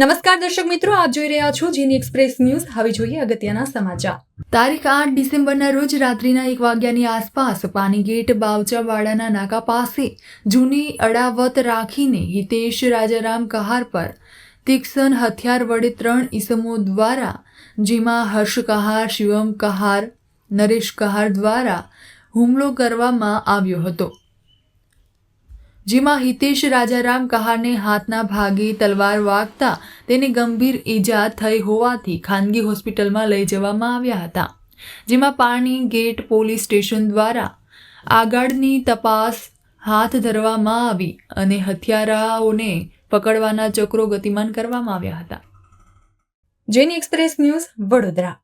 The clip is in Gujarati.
નમસ્કાર દર્શક મિત્રો, આપ જોઈ રહ્યા છો જીની એક્સપ્રેસ ન્યૂઝ. હવે જોઈએ અગત્યના સમાચાર. તારીખ આઠ ડિસેમ્બરના રોજ રાત્રિના એક વાગ્યાની આસપાસ પાનીગેટ બાવચાવાડાના નાકા પાસે જૂની અડાવત રાખીને હિતેશ રાજારામ કહાર પર તીક્ષણ હથિયાર વડે ત્રણ ઈસમો દ્વારા, જેમાં હર્ષ કહાર, શિવમ કહાર, નરેશ કહાર દ્વારા હુમલો કરવામાં આવ્યો હતો. જેમાં હિતેશ રાજારામ કહારને હાથના ભાગે તલવાર વાગતા તેને ગંભીર ઈજા થઈ હોવાથી ખાનગી હોસ્પિટલમાં લઈ જવામાં આવ્યા હતા, જેમાં પાણી ગેટ પોલીસ સ્ટેશન દ્વારા આગળની તપાસ હાથ ધરવામાં આવી અને હથિયારાઓને પકડવાના ચક્રો ગતિમાન કરવામાં આવ્યા હતા. જેની એક્સપ્રેસ ન્યૂઝ વડોદરા.